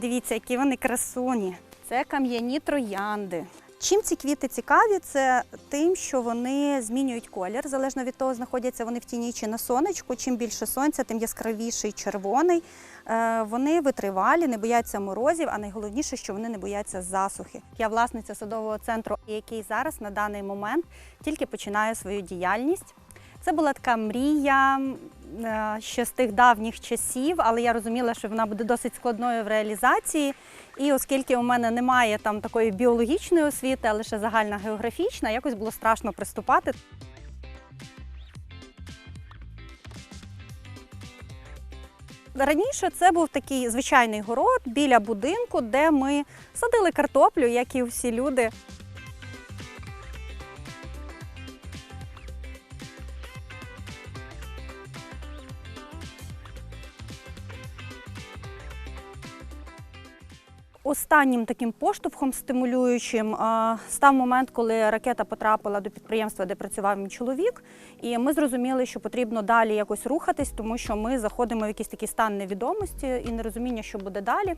Дивіться, які вони красуні. Це кам'яні троянди. Чим ці квіти цікаві, це тим, що вони змінюють колір, залежно від того, знаходяться вони в тіні чи на сонечку. Чим більше сонця, тим яскравіший червоний. Е, Вони витривалі, не бояться морозів, а найголовніше, що вони не бояться засухи. Я власниця садового центру, який зараз на даний момент тільки починає свою діяльність. Це була така мрія е, ще з тих давніх часів, але я розуміла, що вона буде досить складною в реалізації. І оскільки у мене немає там такої біологічної освіти, а лише загальна географічна, якось було страшно приступати. Раніше це був такий звичайний город біля будинку, де ми садили картоплю, як і всі люди. Останнім таким поштовхом стимулюючим став момент, коли ракета потрапила до підприємства, де працював мій чоловік. І ми зрозуміли, що потрібно далі якось рухатись, тому що ми заходимо в якийсь такий стан невідомості і нерозуміння, що буде далі.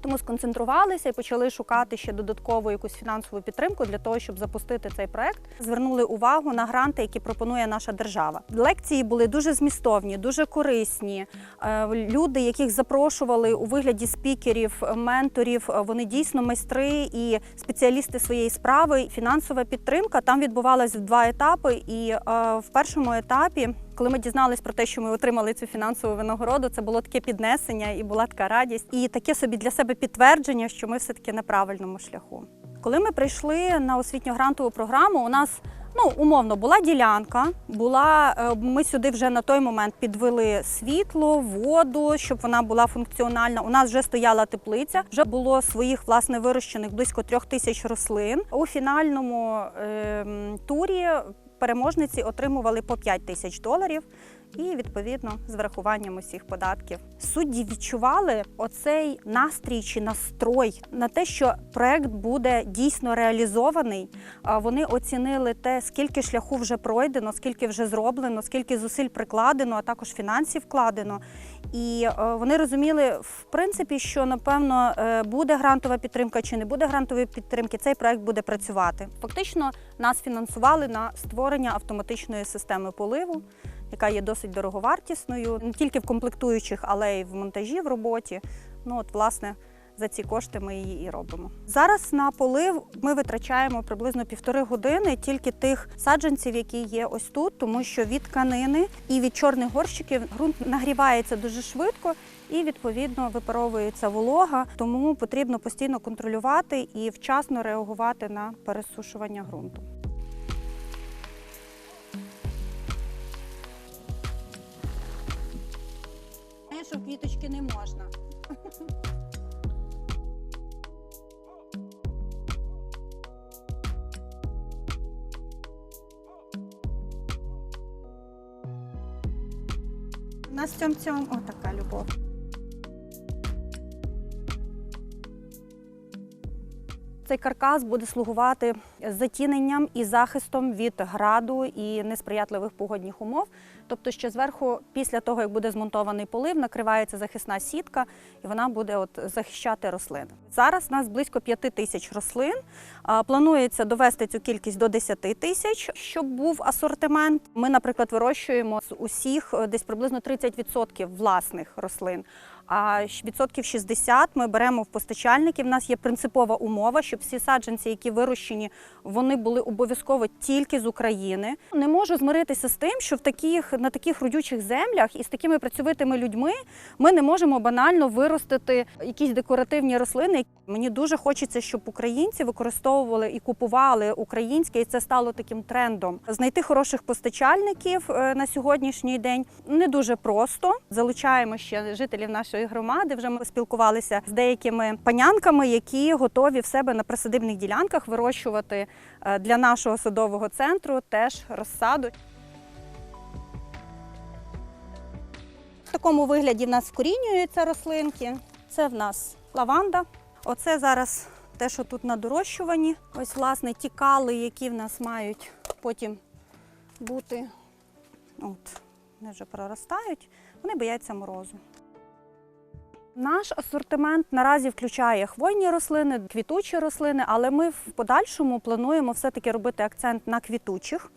Тому сконцентрувалися і почали шукати ще додаткову якусь фінансову підтримку для того, щоб запустити цей проект. Звернули увагу на гранти, які пропонує наша держава. Лекції були дуже змістовні, дуже корисні. Е, Люди, яких запрошували у вигляді спікерів, менторів, е, вони дійсно майстри і спеціалісти своєї справи. Фінансова підтримка там відбувалась в два етапи. І е, в першому етапі коли ми дізналися про те, що ми отримали цю фінансову винагороду, це було таке піднесення і була така радість, і таке собі для себе підтвердження, що ми все таки на правильному шляху. Коли ми прийшли на освітньо-грантову програму, у нас ну умовно була ділянка. Була е, ми сюди вже на той момент підвели світло, воду, щоб вона була функціональна. У нас вже стояла теплиця, вже було своїх власне вирощених близько трьох тисяч рослин. У фінальному ем, турі переможниці отримували по 5 тисяч доларів. І відповідно з врахуванням усіх податків судді відчували оцей настрій чи настрой на те, що проект буде дійсно реалізований. Вони оцінили те, скільки шляху вже пройдено, скільки вже зроблено, скільки зусиль прикладено, а також фінансів вкладено. І е, вони розуміли, в принципі, що напевно е, буде грантова підтримка чи не буде грантової підтримки, цей проект буде працювати. Фактично нас фінансували на створення автоматичної системи поливу, яка є досить дороговартісною, не тільки в комплектуючих, але й в монтажі в роботі. Ну от, власне. За ці кошти ми її і робимо. Зараз на полив ми витрачаємо приблизно півтори години тільки тих саджанців, які є ось тут, тому що від тканини і від чорних горщиків ґрунт нагрівається дуже швидко і відповідно випаровується волога. Тому потрібно постійно контролювати і вчасно реагувати на пересушування ґрунту. Що квіточки не можна. У нас цьому отака любов. Цей каркас буде слугувати затіненням і захистом від граду і несприятливих погодних умов. Тобто, що зверху, після того як буде змонтований полив, накривається захисна сітка, і вона буде от захищати рослини. Зараз у нас близько 5 тисяч рослин. Планується довести цю кількість до 10 тисяч, щоб був асортимент. Ми, наприклад, вирощуємо з усіх е, десь приблизно 30% власних рослин. А відсотків 60 ми беремо в постачальників. У нас є принципова умова, щоб всі саджанці, які вирощені, вони були обов'язково тільки з України. Не можу змиритися з тим, що в таких на таких родючих землях і з такими працьовитими людьми ми не можемо банально виростити якісь декоративні рослини. Мені дуже хочеться, щоб українці використовували і купували українське, і це стало таким трендом. Знайти хороших постачальників е, на сьогоднішній день не дуже просто. Залучаємо ще жителів нашої громади. Вже ми спілкувалися з деякими панянками, які готові в себе на присадибних ділянках вирощувати е, для нашого садового центру теж розсаду. В такому вигляді в нас вкорінюються рослинки. Це в нас лаванда. Оце зараз те, що тут на дорощуванні. Ось, власне, ті кали, які в нас мають потім бути. От, вони вже проростають, вони бояться морозу. Наш асортимент наразі включає хвойні рослини, квітучі рослини, але ми в подальшому плануємо все-таки робити акцент на квітучих.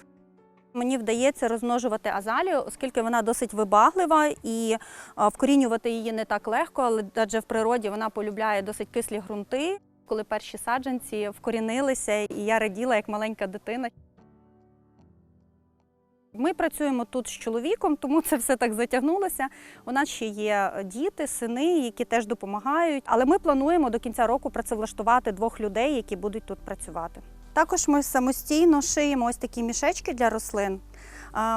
Мені вдається розмножувати азалію, оскільки вона досить вибаглива і вкорінювати її не так легко, але адже в природі вона полюбляє досить кислі ґрунти. Коли перші саджанці вкорінилися, і я раділа як маленька дитина. Ми працюємо тут з чоловіком, тому це все так затягнулося. У нас ще є діти, сини, які теж допомагають. Але ми плануємо до кінця року працевлаштувати двох людей, які будуть тут працювати. Також ми самостійно шиємо ось такі мішечки для рослин.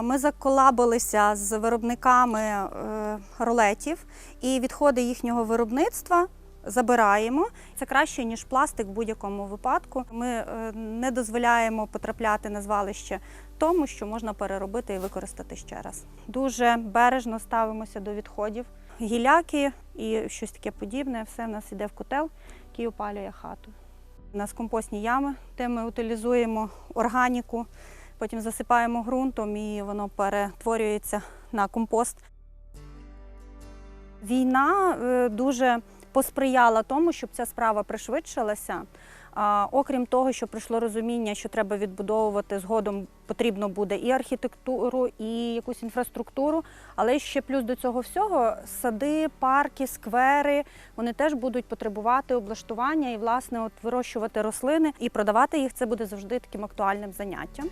Ми заколабилися з виробниками е, ролетів і відходи їхнього виробництва забираємо. Це краще, ніж пластик в будь-якому випадку. Ми е, не дозволяємо потрапляти на звалище тому, що можна переробити і використати ще раз. Дуже бережно ставимося до відходів. Гіляки і щось таке подібне, все в нас йде в котел, який опалює хату. У нас компостні ями, де ми утилізуємо органіку, потім засипаємо ґрунтом і воно перетворюється на компост. Війна е, дуже посприяла тому, щоб ця справа пришвидшилася. Окрім того, що прийшло розуміння, що треба відбудовувати згодом потрібно буде і архітектуру, і якусь інфраструктуру. Але ще плюс до цього всього сади, парки, сквери вони теж будуть потребувати облаштування і власне от вирощувати рослини і продавати їх це буде завжди таким актуальним заняттям.